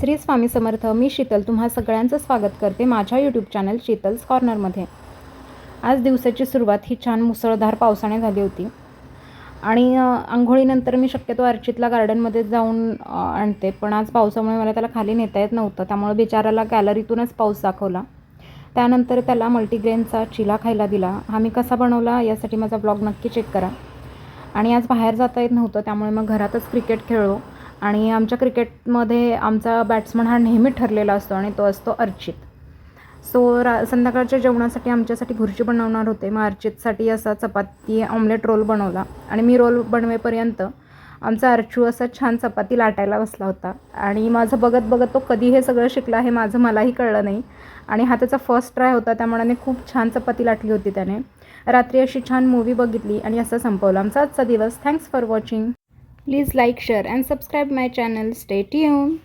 श्री स्वामी समर्थ मी शीतल तुम्हा सगळ्यांचं स्वागत करते माझ्या यूट्यूब चॅनल शीतल्स कॉर्नरमध्ये आज दिवसाची सुरुवात ही छान मुसळधार पावसाने झाली होती. आणि आंघोळीनंतर मी शक्यतो अर्चितला गार्डनमध्ये जाऊन आणते. पण आज पावसामुळे मला त्याला खाली नेता येत नव्हतं. त्यामुळे बिचाराला गॅलरीतूनच पाऊस दाखवला. त्यानंतर त्याला मल्टीग्रेनचा चिला खायला दिला. हा मी कसा बनवला यासाठी माझा ब्लॉग नक्की चेक करा. आणि आज बाहेर जाता येत नव्हतं. त्यामुळे मग घरातच क्रिकेट खेळलो. आणि आमच्या क्रिकेटमध्ये आमचा बॅट्समन हा नेहमी ठरलेला असतो आणि तो असतो अर्चित. सो रा संध्याकाळच्या जेवणासाठी आमच्यासाठी खुर्ची बनवणार होते. मग अर्चितसाठी असा चपाती ऑमलेट रोल बनवला. आणि मी रोल बनवेपर्यंत आमचा अर्चू असा छान चपाती लाटायला बसला होता. आणि माझं बघत बघत तो कधी हे सगळं शिकला हे माझं मलाही कळलं नाही. आणि हा त्याचा फर्स्ट ट्राय होता त्यामुळे खूप छान चपाती लाटली होती त्याने. रात्री अशी छान मूवी बघितली आणि असं संपवलं. आमचा आजचा दिवस. Thanks for watching Please like, share and subscribe my channel. Stay tuned.